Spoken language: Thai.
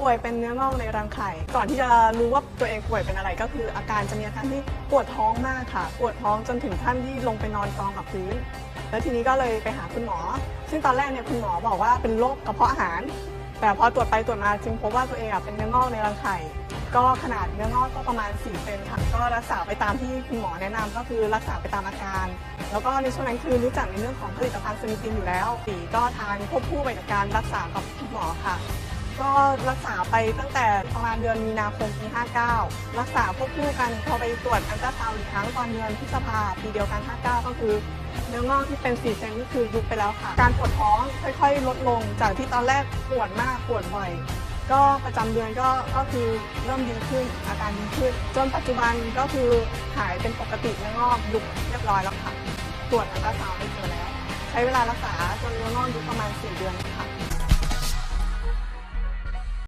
ป่วยเป็นเนื้องอกในรังไข่ ก่อนที่จะรู้ว่าตัวเองป่วยเป็นอะไรก็คือ อาการจะมีอาการที่ปวดท้องมากค่ะ ปวดท้องจนถึงขั้นที่ลงไปนอนกองกับพื้น แล้วทีนี้ก็เลยไปหาคุณหมอ ซึ่งตอนแรกเนี่ยคุณหมอบอกว่าเป็นโรคกระเพาะอาหาร แต่พอตรวจไปตรวจมาจึงพบว่าตัวเองเป็นเนื้องอกในรังไข่ ก็ขนาดเนื้องอกก็ประมาณ4เซนค่ะ ก็รักษาไปตามที่คุณหมอแนะนำก็คือรักษาไปตามอาการ แล้วก็ในช่วงนั้นคือรู้จักในเรื่องของผลิตภัณฑ์ซินิตินอยู่แล้วสีก็ทานควบคู่ไปกับการรักษากับคุณหมอค่ะ ก็รักษาไปตั้งแต่ประมาณเดือนมีนาคมปี 59 รักษาควบคู่กันพอไปตรวจอัลตราซาวด์อีกครั้งตอนเดือนพฤษภาปีเดียวกัน 59 ก็คือเนื้องอกที่เป็น4เซนนี่คือยุบไปแล้วค่ะ การปวดท้องค่อยๆ ลดลงจากที่ตอนแรกปวดมากปวดบ่อย ก็ประจำเดือนก็ก็คือเริ่มดีขึ้นอาการดีขึ้น จนปัจจุบันก็คือหายเป็นปกติเนื้องอกยุบเรียบร้อยแล้วค่ะ ตรวจอัลตราซาวด์ไม่เจอแล้ว ใช้เวลารักษาจนเนื้องอกยุบประมาณ4